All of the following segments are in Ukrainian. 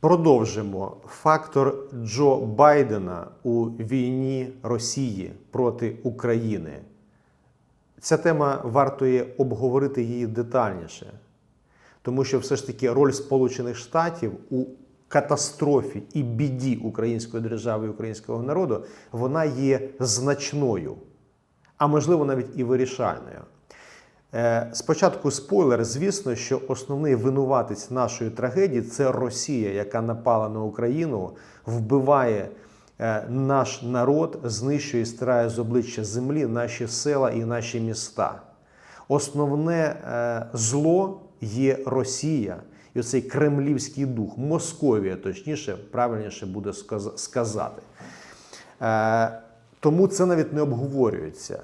Продовжимо фактор Джо Байдена у війні Росії проти України. Ця тема вартує обговорити її детальніше, тому що все ж таки роль Сполучених Штатів у катастрофі і біді української держави і українського народу вона є значною, а можливо навіть і вирішальною. Е, Спочатку спойлер. Звісно, що основний винуватець нашої трагедії це Росія, яка напала на Україну, вбиває е, наш народ, знищує і стирає з обличчя землі наші села і наші міста. Основне е, зло є Росія і оцей кремлівський дух, Московія, точніше, правильніше буде сказати. Тому це навіть не обговорюється.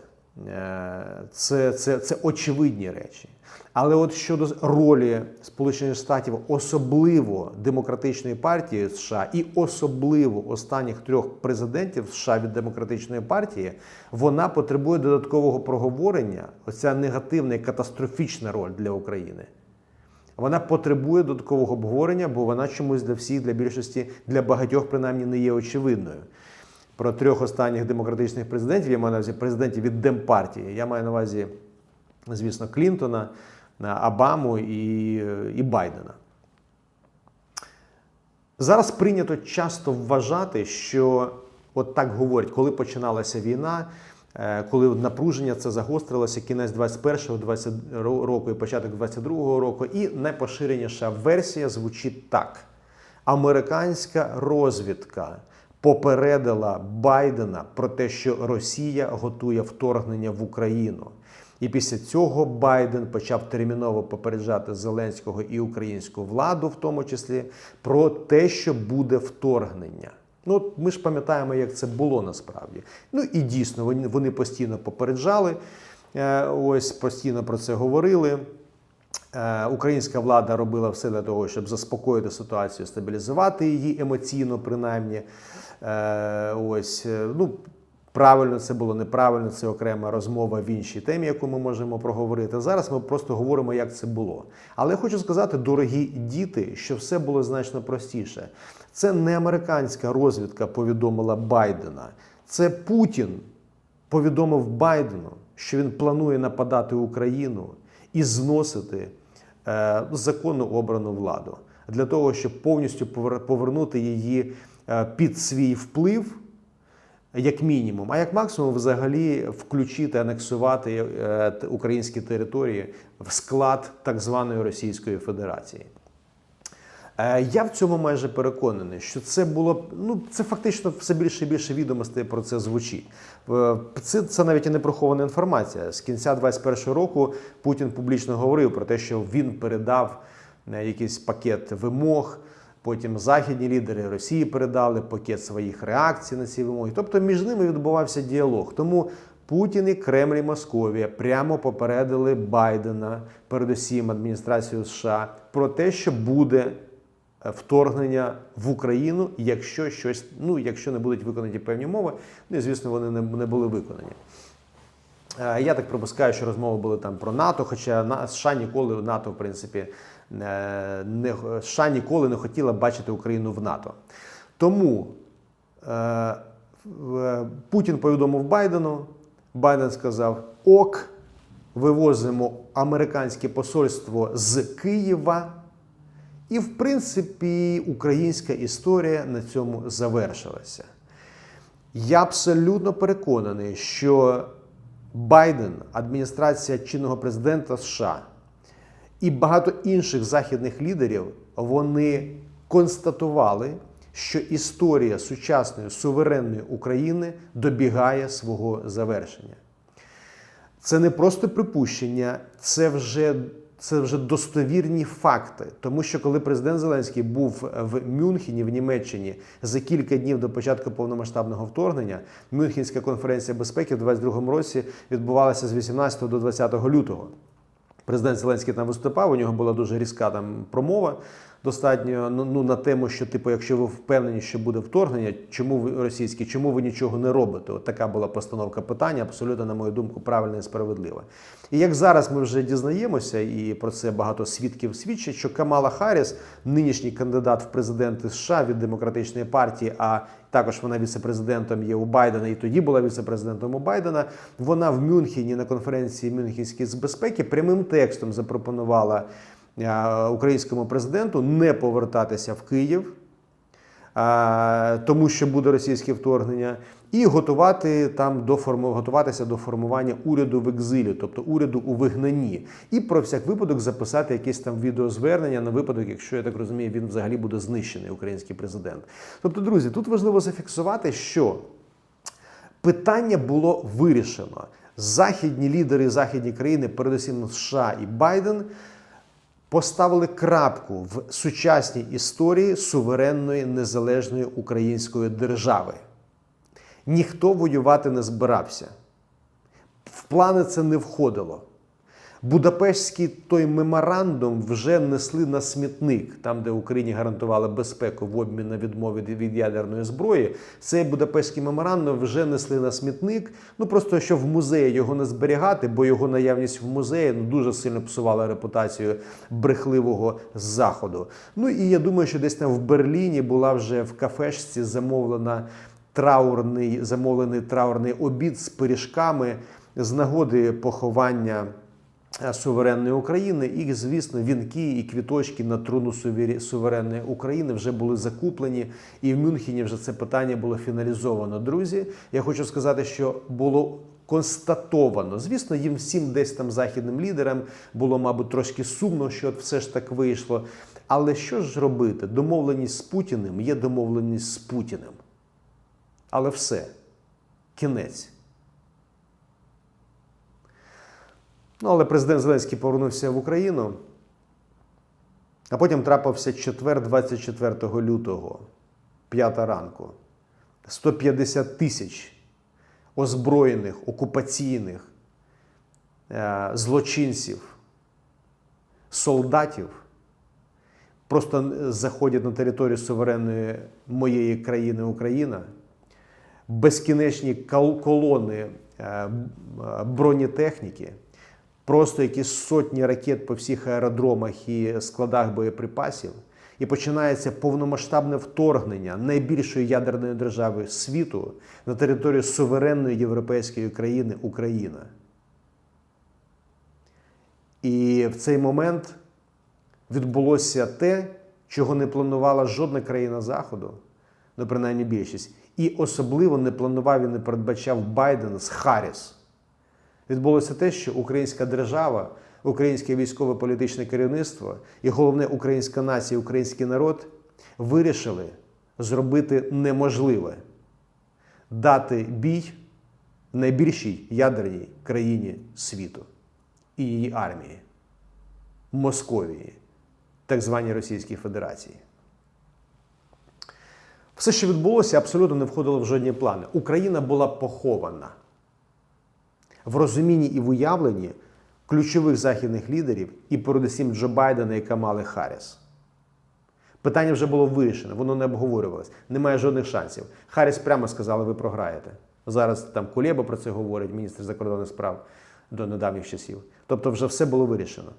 Е, Це, це, це очевидні речі. Але от щодо ролі Сполучених Штатів, особливо демократичної партії США і особливо останніх трьох президентів США від демократичної партії, вона потребує додаткового проговорення. Оця негативна і катастрофічна роль для України. Вона потребує додаткового обговорення, бо вона чомусь для всіх, для більшості, для багатьох, принаймні, не є очевидною. Про трьох останніх демократичних президентів, я маю на увазі президентів від Демпартії. Я маю на увазі, звісно, Клінтона, Обаму і, і Байдена. Зараз прийнято часто вважати, що от так говорять, коли починалася війна, е, коли напруження це загострилося кінець 21-го 20 року і початок 22-го року, і найпоширеніша версія звучить так: американська розвідка попередила Байдена про те, що Росія готує вторгнення в Україну. І після цього Байден почав терміново попереджати Зеленського і українську владу, в тому числі, про те, що буде вторгнення. Ну, ми ж пам'ятаємо, як це було насправді. Ну і дійсно, вони, вони постійно попереджали, е, ось постійно про це говорили. Е, Українська влада робила все для того, щоб заспокоїти ситуацію, стабілізувати її емоційно, принаймні. Е, Ось, е, ну, правильно це було, неправильно, це окрема розмова в іншій темі, яку ми можемо проговорити. Зараз ми просто говоримо, як це було. Але я хочу сказати, дорогі діти, що все було значно простіше. Це не американська розвідка повідомила Байдена, це Путін повідомив Байдену, що він планує нападати Україну і зносити е, законно обрану владу для того, щоб повністю повернути її під свій вплив, як мінімум, а як максимум, взагалі включити, анексувати е, українські території в склад так званої Російської Федерації. Е, Я в цьому майже переконаний, що це було ну це фактично все більше і більше відомостей про це звучить. Е, Це, це навіть і не прихована інформація. З кінця 21-го року Путін публічно говорив про те, що він передав е, якийсь пакет вимог. Потім західні лідери Росії передали пакет своїх реакцій на ці вимоги. Тобто між ними відбувався діалог. Тому Путін і Кремль і Московія прямо попередили Байдена, передусім адміністрацію США, про те, що буде е, вторгнення в Україну, якщо щось, ну якщо не будуть виконані певні мови, ну і звісно, вони не, не були виконані. Е, Я так припускаю, що розмови були там про НАТО, хоча США ніколи НАТО, в принципі, не, США ніколи не хотіла бачити Україну в НАТО. Тому е, в- Путін повідомив Байдену, Байден сказав: ок, вивозимо американське посольство з Києва. І, в принципі, українська історія на цьому завершилася. Я абсолютно переконаний, що Байден, адміністрація чинного президента США і багато інших західних лідерів вони констатували, що історія сучасної суверенної України добігає свого завершення. Це не просто припущення, це вже, це вже достовірні факти. Тому що коли президент Зеленський був в Мюнхені в Німеччині за кілька днів до початку повномасштабного вторгнення, Мюнхенська конференція безпеки в 2022 році відбувалася з 18 до 20 лютого. Президент Зеленський там виступав, у нього була дуже різка там промова, достатньо ну, ну, на тему, що типу, якщо ви впевнені, що буде вторгнення, чому ви російські, чому ви нічого не робите? От така була постановка питання, абсолютно, на мою думку, правильна і справедлива. І як зараз ми вже дізнаємося, і про це багато свідків свідчать, що Камала Харріс, нинішній кандидат в президенти США від демократичної партії, а також вона віце-президентом є у Байдена, і тоді була віце-президентом у Байдена. Вона в Мюнхені на конференції Мюнхенської з безпеки прямим текстом запропонувала українському президенту не повертатися в Київ, е, тому що буде російське вторгнення, і готувати там до форму, готуватися до формування уряду в екзилі, тобто уряду у вигнанні, і про всяк випадок записати якесь там відеозвернення на випадок, якщо я так розумію, він взагалі буде знищений, український президент. Тобто, друзі, тут важливо зафіксувати, що питання було вирішено. Західні лідери, західні країни, передусім США і Байден, поставили крапку в сучасній історії суверенної незалежної української держави. Ніхто воювати не збирався. В плани це не входило. Будапештський той меморандум вже несли на смітник, там, де Україні гарантували безпеку в обмін на відмові від ядерної зброї. Цей Будапештський меморандум вже несли на смітник. Ну просто що в музеї його не зберігати, бо його наявність в музеї ну, дуже сильно псувала репутацію брехливого заходу. Ну і я думаю, що десь там в Берліні була вже в кафешці замовлена траурний замовлений траурний обід з пиріжками з нагоди поховання суверенної України. І, звісно, вінки і квіточки на труну суверенної України вже були закуплені, і в Мюнхені вже це питання було фіналізовано. Друзі, я хочу сказати, що було. Констатовано, звісно, їм всім десь там західним лідерам було, мабуть, трошки сумно, що все ж так вийшло. Але що ж робити? Домовленість з Путіним є домовленість з Путіним. Але все, кінець. Ну, але президент Зеленський повернувся в Україну, а потім трапився четвер 24 лютого, п'ята ранку. 150 тисяч озброєних, окупаційних е, злочинців, солдатів просто заходять на територію суверенної моєї країни Україна безкінечні кол- колони е, бронетехніки, просто якісь сотні ракет по всіх аеродромах і складах боєприпасів. І починається повномасштабне вторгнення найбільшої ядерної держави світу на територію суверенної європейської країни Україна. І в цей момент відбулося те, чого не планувала жодна країна Заходу, ну принаймні більшість, і особливо не планував і не передбачав Байден з Харріс. Відбулося те, що українська держава, українське військове політичне керівництво і головне українська нація, український народ вирішили зробити неможливе дати бій найбільшій ядерній країні світу і її армії Московії, так званій Російській Федерації. Все, що відбулося, абсолютно не входило в жодні плани. Україна була похована в розумінні і в уявленні ключових західних лідерів і передусім Джо Байдена і Камали Харріс. Питання вже було вирішено, воно не обговорювалось. Немає жодних шансів. Харріс прямо сказала, ви програєте. Зараз там Кулєба про це говорить, міністр закордонних справ до недавніх часів. Тобто, вже все було вирішено.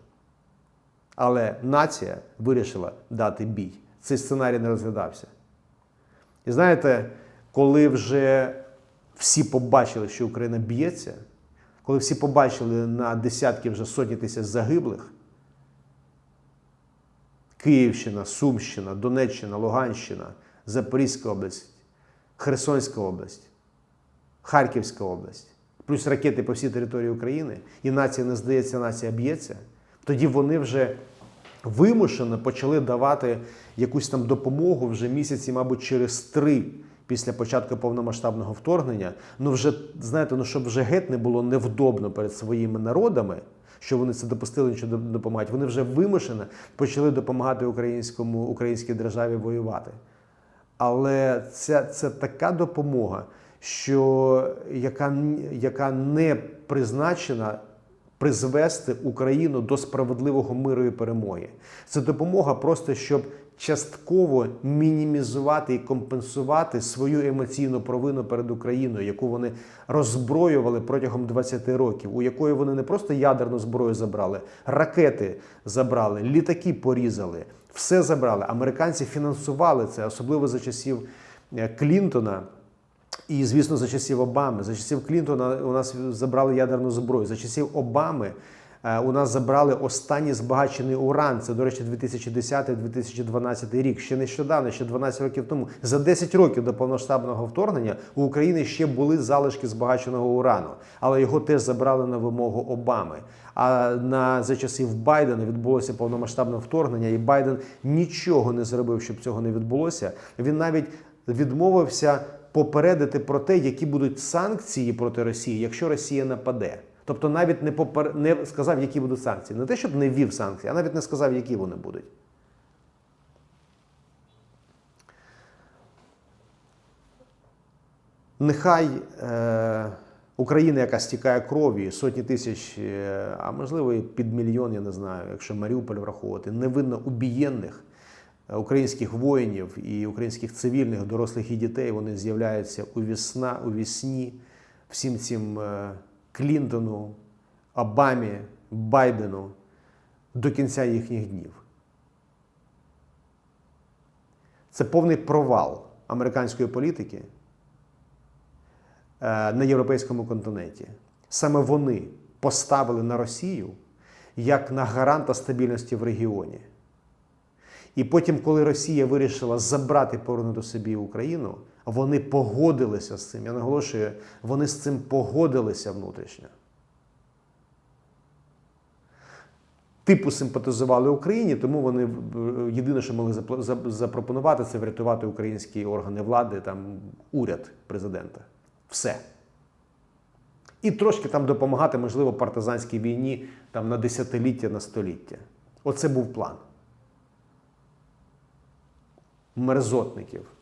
Але нація вирішила дати бій. Цей сценарій не розглядався. І знаєте, коли вже всі побачили, що Україна б'ється, коли всі побачили на десятки вже сотні тисяч загиблих, Київщина, Сумщина, Донеччина, Луганщина, Запорізька область, Херсонська область, Харківська область, плюс ракети по всій території України, і нація не здається, нація б'ється, тоді вони вже вимушено почали давати якусь там допомогу вже місяці, мабуть, через три після початку повномасштабного вторгнення. Ну вже знаєте, ну щоб вже геть не було невдобно перед своїми народами. Що вони це допустили, не допомагають. Вони вже вимушено почали допомагати українському українській державі воювати. Але це, це така допомога, що яка, яка не призначена призвести Україну до справедливого миру і перемоги. Це допомога просто щоб частково мінімізувати і компенсувати свою емоційну провину перед Україною, яку вони роззброювали протягом 20 років, у якої вони не просто ядерну зброю забрали, ракети забрали, літаки порізали, все забрали. Американці фінансували це, особливо за часів е, Клінтона. І, звісно, за часів Обами, за часів Клінтона у нас забрали ядерну зброю. За часів Обами у нас забрали останній збагачений уран. Це, до речі, 2010-2012 рік. Ще нещодавно, ще 12 років тому. За 10 років до повноштабного вторгнення у України ще були залишки збагаченого урану, але його теж забрали на вимогу Обами. А на за часів Байдена відбулося повномасштабне вторгнення, і Байден нічого не зробив, щоб цього не відбулося. Він навіть відмовився попередити про те, які будуть санкції проти Росії, якщо Росія нападе. Тобто навіть не попер... не сказав, які будуть санкції. Не те, щоб не ввів санкції, а навіть не сказав, які вони будуть. Нехай е... Україна, яка стікає крові, сотні тисяч, е... а можливо і під мільйон, я не знаю, якщо Маріуполь враховувати, невинно убієнних українських воїнів і українських цивільних, дорослих і дітей, вони з'являються у вісна, у вісні, всім цим е, Клінтону, Обамі, Байдену до кінця їхніх днів. Це повний провал американської політики е, на європейському континенті. Саме вони поставили на Росію як на гаранта стабільності в регіоні. І потім, коли Росія вирішила забрати повернути собі Україну, вони погодилися з цим. Я наголошую, вони з цим погодилися внутрішньо. Типу симпатизували Україні, тому вони е, єдине, що могли запропонувати, це врятувати українські органи влади, там уряд президента. Все. І трошки там допомагати, можливо, партизанській війні там, на десятиліття, на століття. Оце був план мерзотників.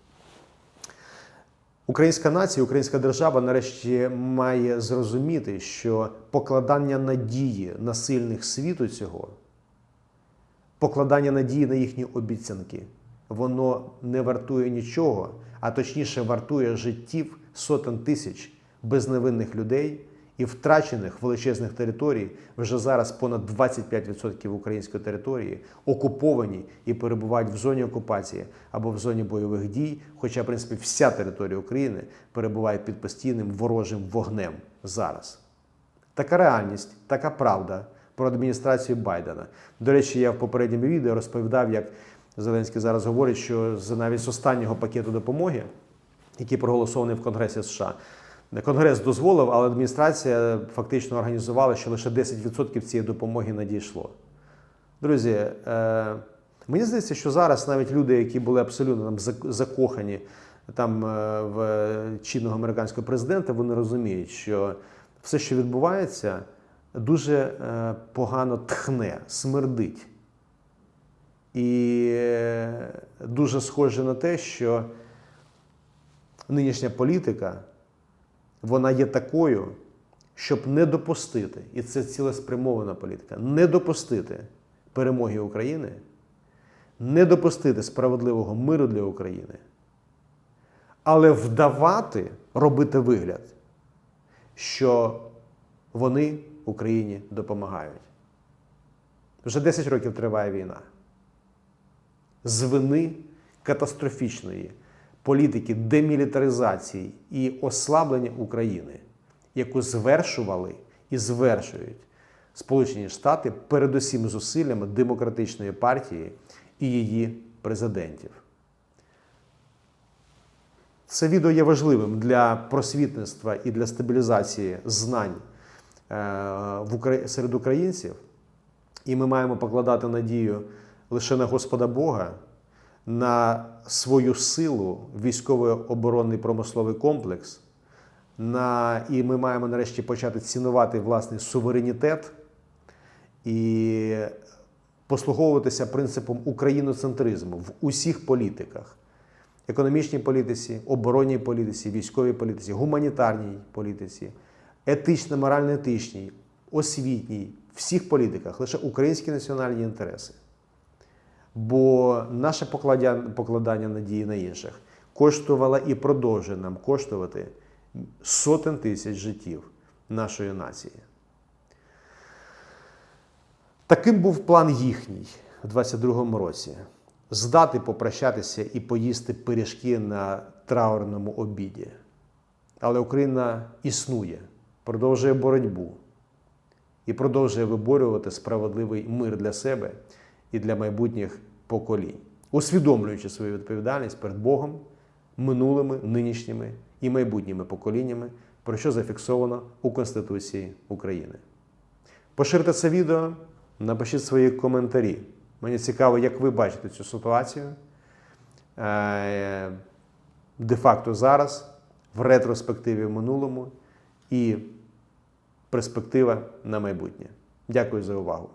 Українська нація, українська держава нарешті має зрозуміти, що покладання надії на сильних світу цього, покладання надії на їхні обіцянки, воно не вартує нічого, а точніше вартує життів сотень тисяч безневинних людей і втрачених величезних територій вже зараз понад 25% української території окуповані і перебувають в зоні окупації або в зоні бойових дій. Хоча, в принципі, вся територія України перебуває під постійним ворожим вогнем зараз. Така реальність, така правда про адміністрацію Байдена. До речі, я в попередньому відео розповідав, як Зеленський зараз говорить, що навіть з останнього пакету допомоги, який проголосований в Конгресі США. Конгрес дозволив, але адміністрація фактично організувала, що лише 10% цієї допомоги надійшло. Друзі, е, мені здається, що зараз навіть люди, які були абсолютно там закохані там е, в чинного американського президента, вони розуміють, що все, що відбувається, дуже е, погано тхне, смердить. І дуже схоже на те, що нинішня політика вона є такою, щоб не допустити, і це цілеспрямована політика, не допустити перемоги України, не допустити справедливого миру для України, але вдавати, робити вигляд, що вони Україні допомагають. Вже 10 років триває війна. З вини катастрофічної політики демілітаризації і ослаблення України, яку звершували і звершують Сполучені Штати передусім зусиллями демократичної партії і її президентів. Це відео є важливим для просвітництва і для стабілізації знань е, серед українців. І ми маємо покладати надію лише на Господа Бога на свою силу військовий оборонний промисловий комплекс. На, І ми маємо нарешті почати цінувати власний суверенітет і послуговуватися принципом україноцентризму в усіх політиках: економічній політиці, оборонній політиці, військовій політиці, гуманітарній політиці, етично-морально-етичній, освітній, всіх політиках лише українські національні інтереси. Бо наше покладання надії на інших коштувало і продовжує нам коштувати сотень тисяч життів нашої нації. Таким був план їхній у 22-му році: здати, попрощатися і поїсти пиріжки на траурному обіді. Але Україна існує, продовжує боротьбу і продовжує виборювати справедливий мир для себе і для майбутніх поколінь, усвідомлюючи свою відповідальність перед Богом, минулими, нинішніми і майбутніми поколіннями, про що зафіксовано у Конституції України. Поширте це відео, напишіть свої коментарі. Мені цікаво, як ви бачите цю ситуацію. Е, Де-факто зараз, в ретроспективі в минулому і перспектива на майбутнє. Дякую за увагу.